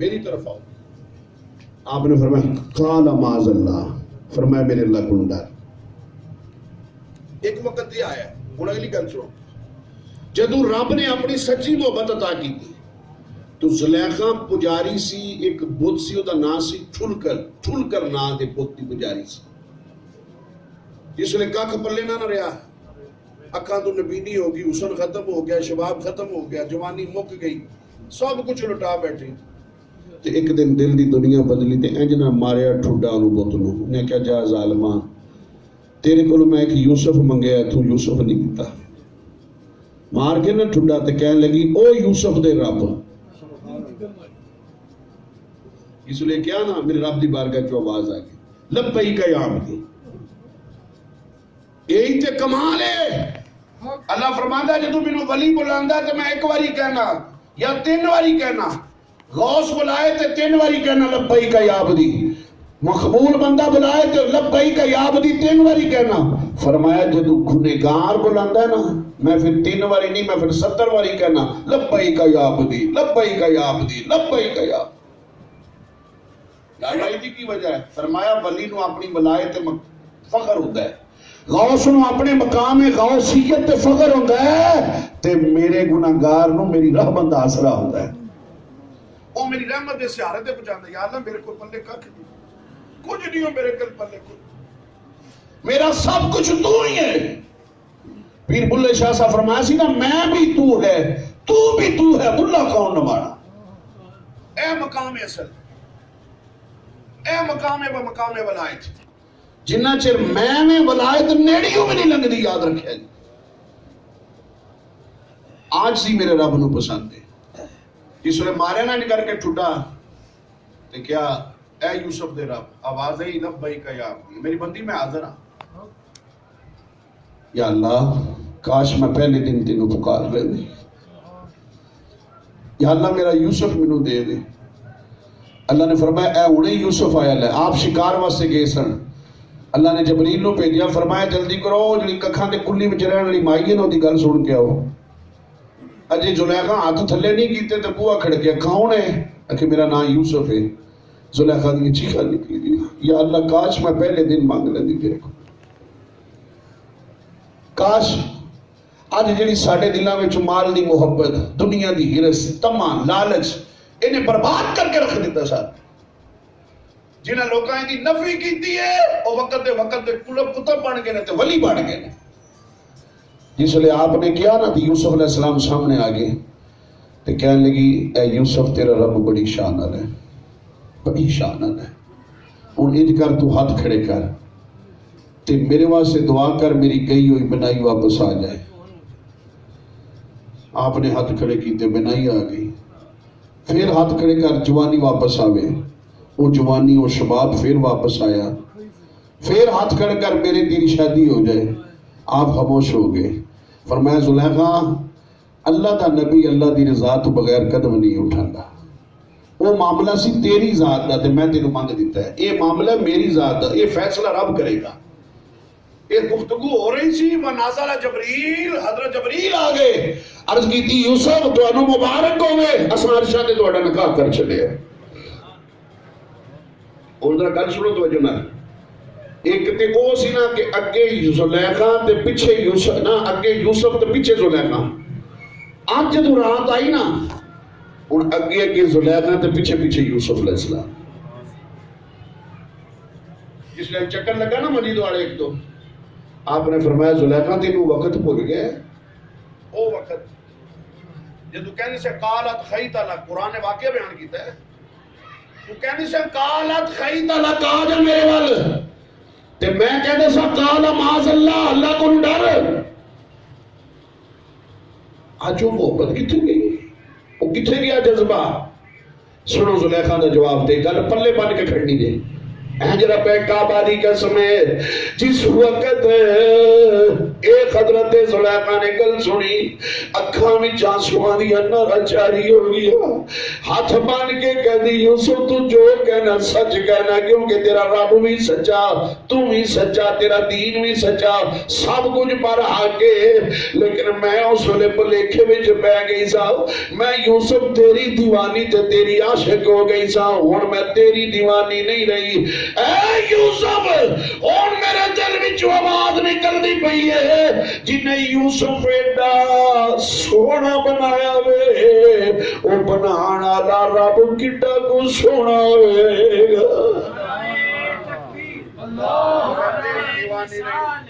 मेरी तरफ़ आओ। आपने फरमाया, काला माजल्ला। फरमाया, मेरे अल्लाह को डर एक वक्त यह आया हूँ अगली गल सुनो। जदों रब ने अपनी सच्ची मोहब्बत अदा की तो जुलैखा पुजारी सी, एक बुत सी ओदा ना सी, ठुलकर ठुलकर ना के बुत की पुजारी सी। जिसने कख पले ना ना रहा। अखा तो नबीनी हो गई उसन खत्म हो गया, शबाब खत्म हो गया, जवानी मुक गई, सब कुछ लुटा बैठी। ਤੇ ਇੱਕ ਦਿਨ ਦਿਲ ਦੀ ਦੁਨੀਆ ਬਦਲੀ ਤੇ ਇੰਜ ਨਾ ਮਾਰਿਆ ਠੁੱਡਾ ਉਹਨੂੰ ਬੁੱਤ ਨੂੰ ਉਹਨੇ ਕਿਹਾ ਜਾ ਜ਼ਾਲਮਾ ਤੇਰੇ ਕੋਲ ਮੈਂ ਇੱਕ ਯੂਸਫ ਮੰਗਿਆ ਤੂੰ ਯੂਸਫ ਨਹੀਂ ਦਿੱਤਾ ਮਾਰ ਕੇ ਨਾ ਠੁੱਡਾ ਤੇ ਕਹਿਣ ਲੱਗੀ ਉਹ ਯੂਸਫ ਦੇ ਰੱਬ ਇਸ ਲਈ ਕਿਹਾ ਨਾ ਮੇਰੇ ਰੱਬ ਦੀ ਬਾਰਗਾਹ ਚੋਂ ਆਵਾਜ਼ ਆ ਗਈ ਲੱਭਈ ਕਾ ਆਮਦੀ ਇਹੀ ਤੇ ਕਮਾਲ ਹੈ ਅੱਲਾ ਫਰਮਾਂਦਾ ਜਦੋਂ ਮੈਨੂੰ ਵਲੀ ਬੁਲਾਉਂਦਾ ਤੇ ਮੈਂ ਇੱਕ ਵਾਰੀ ਕਹਿਣਾ ਜਾਂ ਤਿੰਨ ਵਾਰੀ ਕਹਿਣਾ गौस बुलाए तो तीन बारी कहना लबई का याबदी। मकबूल बंदा बुलाए तो लबई का याबदी, तीन बारी कहना। फरमाया जो तू गुनेगार बुलाता है ना, मैं फिर तीन बारी नहीं, मैं फिर सत्तर बारी कहना लबई का याबदी लबई का याबदी लबई का याब। फरमाया बली अपनी बुलाए फखर होता है। गौस नु अपने मकाम फखर है, ते मेरे गुनागार नु मेरी रहमत आसरा होता है। ਉਹ ਮੇਰੀ ਰਹਿਮਤ ਦੇ ਸਹਾਰੇ ਤੇ ਪਹੁੰਚਾਉਂਦਾ ਯਾ ਅੱਲਾ ਮੇਰੇ ਕੋਲ ਪੱਲੇ ਕੱਖ ਨਹੀਂ ਕੁਝ ਨਹੀਂ ਹੋ ਮੇਰੇ ਕੋਲ ਪੱਲੇ ਕੁਝ ਮੇਰਾ ਸਭ ਕੁਝ ਤੂੰ ਹੀ ਹੈ ਪੀਰ ਬੁੱਲੇ ਸ਼ਾਹ ਸਾਹਿਬ ਫਰਮਾਇਆ ਸੀ ਨਾ ਮੈਂ ਵੀ ਤੂੰ ਹੈ ਤੂੰ ਵੀ ਤੂੰ ਹੈ ਬੁੱਲਾ ਕੌਣ ਨਮਾਣਾ ਇਹ ਮਕਾਮ ਹੈ ਅਸਲ ਇਹ ਮਕਾਮ ਹੈ ਮਕਾਮ ਹੈ ਵਲਾਇਤ ਜਿੰਨਾ ਚਿਰ ਮੈਂ ਨੇ ਵਲਾਇਤ ਨੇੜਿਓਂ ਵੀ ਨਹੀਂ ਲੰਘਦੀ ਯਾਦ ਰੱਖਿਆ ਜੀ ਅੱਜ ਸੀ ਮੇਰੇ ਰੱਬ ਨੂੰ ਪਸੰਦ जिसने मारे ना करके छुटा। तो क्या ए यूसुफ दे रब, आवाज़ है इनफ भाई का यार। मेरी बंदी मैं हाजिर हाँ या अल्लाह, काश मैं पहले दिन तेन पुकार लेंदी या अल्लाह, मेरा यूसुफ मैनू दे दे। अल्लाह ने फरमाया ए उड़े यूसुफ आया ले, आप शिकार वास्ते गए सन। अल्लाह ने जबरील भेजा फरमाया, जल्दी करो जड़ी अखा ते कुल्ली विच रहण वाली माई है उनकी गल सुन के आओ। अॼु जुलेखा हाथ थले नहीं कीते तो बुआ खड़ गया कौन है? आखिर मेरा नाम यूसुफ है। जुलेखा की चीखा निकली या अल्लाह, काश मैं पहले दिन मांग लेंदी तेरे को काश अज जी साढ़े दिलों में माल की मुहब्बत, दुनिया की हिरस तमा लालच, इन्हें बर्बाद करके रख दिता सर जिन्हें लोगों की नफी की वक्त वक्त कुलप कुतब बन गए वली बन गए जिसले आपने किया ना तो यूसुफ इस्लाम सामने आ गए। तो कहने लगी ए यूसुफ, तेरा रब बड़ी शान है, बड़ी शान है। हूँ इंज कर, तू हाथ खड़े कर। ते मेरे वास्ते दुआ कर, मेरी गई हुई बनाई वापस आ जाए। आपने हाथ खड़े किए बनाई आ गई। फिर हाथ खड़े कर, जवानी वापस आवे। वो जवानी वो शबाब फिर वापस आया। फिर हाथ खड़े कर, मेरे तेरी शादी हो जाए। आप खामोश हो गए। फरमाया, जुलैखा, अल्लाह का नबी अल्लाह की रजा तो बगैर कदम नहीं उठाता वो मामला सी तेरी जात का मैं तेन मंग दिता है। यह मामला मेरी जात का यह फैसला रब करेगा। ये गुफ्तगु हो रही थी वनाजला जबरील मुबारक हो गए। असारशा ने गल सुनो तो ਇੱਕ ਤੇ ਉਹ ਸੀ ਨਾ ਕਿ ਅੱਗੇ ਜ਼ੁਲੈਖਾ ਤੇ ਪਿੱਛੇ ਯੂਸਫ ਨਾ ਅੱਗੇ ਯੂਸਫ ਤੇ ਪਿੱਛੇ ਜ਼ੁਲੈਖਾ ਅੱਜ ਜਦੋਂ ਰਾਤ ਆਈ ਨਾ ਹੁਣ ਅੱਗੇ ਅੱਗੇ ਜ਼ੁਲੈਖਾ ਤੇ ਪਿੱਛੇ ਪਿੱਛੇ ਯੂਸਫ ਅਲੈਹਿਸਲਾਮ ਜਿਸ ਲਈ ਚੱਕਰ ਲੱਗਾ ਨਾ ਮਜੀਦ ਵਾਲੇ ਇੱਕ ਤੋਂ आपने फरमाया जुलेखा तेनू वक्त भूल गया ओ वक्त ਜਦੋਂ ਕਹਿੰਦੇ ਸੇ ਕਾਲਤ ਖੈਤਾ ਕੁਰਾਨ ਨੇ ਵਾਕਿਆ ਬਿਆਨ ਕੀਤਾ ਹੈ ਤੂੰ ਕਹਿੰਦੀ ਸੇ ਕਾਲਤ ਖੈਤਾ ਲਾ ਕਾ ਜਾ ਮੇਰੇ ਵੱਲ ਤੇ ਮੈਂ ਕਹਿੰਦਾ ਸਾਂ ਕਾਲ ਮਾਜ਼ ਅੱਲਾ ਅੱਲਾ ਕੋਲ ਡਰ ਅੱਜ ਉਹ ਮੁਹੱਬਤ ਕਿੱਥੇ ਗਈ ਉਹ ਕਿੱਥੇ ਗਿਆ ਜਜ਼ਬਾ ਸੁਣੋ ਜ਼ੁਲੈਖਾ ਦਾ ਜਵਾਬ ਦੇ ਗੱਲ ਪੱਲੇ ਬੰਨ ਕੇ ਖੜਨੀ ਦੇ ਐ ਜਰਾ ਪੈ ਕਾਬਾਦੀ ਕਸਮ ਹੈ एक हज़रत जुलैका तू कहना तू भी सच्चा सब कुछ पर आके लेकिन मैं उस भुलेखे बिच गई सा मैं यूसुफ तेरी दीवानी ते तेरी आशिक हो गई सा हूँ मैं तेरी दीवानी नहीं रही ए यूसुफ हुन मेरे दिल विच आवाज़ निकलदी पी है जिन्हें यूसुफ एडा सोना बनाया वे वो बनाने ला रब कि को सोना होएगा। अल्लाह।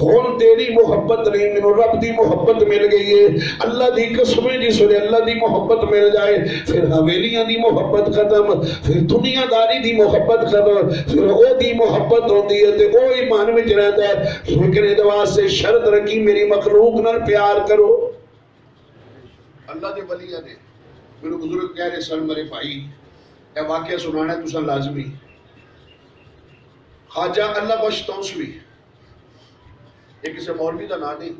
ਹੁਣ ਤੇਰੀ ਮੁਹੱਬਤ ਨਹੀਂ ਮੈਨੂੰ ਰੱਬ ਦੀ ਮੁਹੱਬਤ ਮਿਲ ਗਈ ਏ ਅੱਲਾ ਦੀ ਕਸਮ ਹੈ ਜਿਸ ਵੇਲੇ ਅੱਲਾ ਦੀ ਮੁਹੱਬਤ ਮਿਲ ਜਾਏ ਫਿਰ ਹਵੇਲੀਆਂ ਦੀ ਮੁਹੱਬਤ ਖਤਮ ਫਿਰ ਦੁਨੀਆਦਾਰੀ ਦੀ ਮੁਹੱਬਤ ਖਤਮ ਫਿਰ ਉਹ ਦੀ ਮੁਹੱਬਤ ਹੁੰਦੀ ਹੈ ਤੇ ਉਹ ਈਮਾਨ ਵਿੱਚ ਰਹਿੰਦਾ ਹੈ ਲੇਕਿਨ ਇਹਦੇ ਵਾਸਤੇ ਸ਼ਰਤ ਰੱਖੀ ਮੇਰੀ ਮਖਲੂਕ ਨਾਲ ਪਿਆਰ ਕਰੋ ਅੱਲਾ ਦੇ ਵਲੀਆਂ ਨੇ ਮੇਰੇ ਬਜ਼ੁਰਗ ਕਹਿ ਰਹੇ ਸਨ ਮੇਰੇ ਭਾਈ ਇਹ ਵਾਕਿਆ ਸੁਣਾਣਾ ਤੁਸੀਂ ਲਾਜ਼ਮੀ ਖਾਜਾ ਅੱਲਾ ਬਖਸ਼ ਤੌਸਵੀ ਇਹ ਕਿਸੇ ਮੌਲਵੀ ਦਾ ਨਾਂ ਨਹੀਂ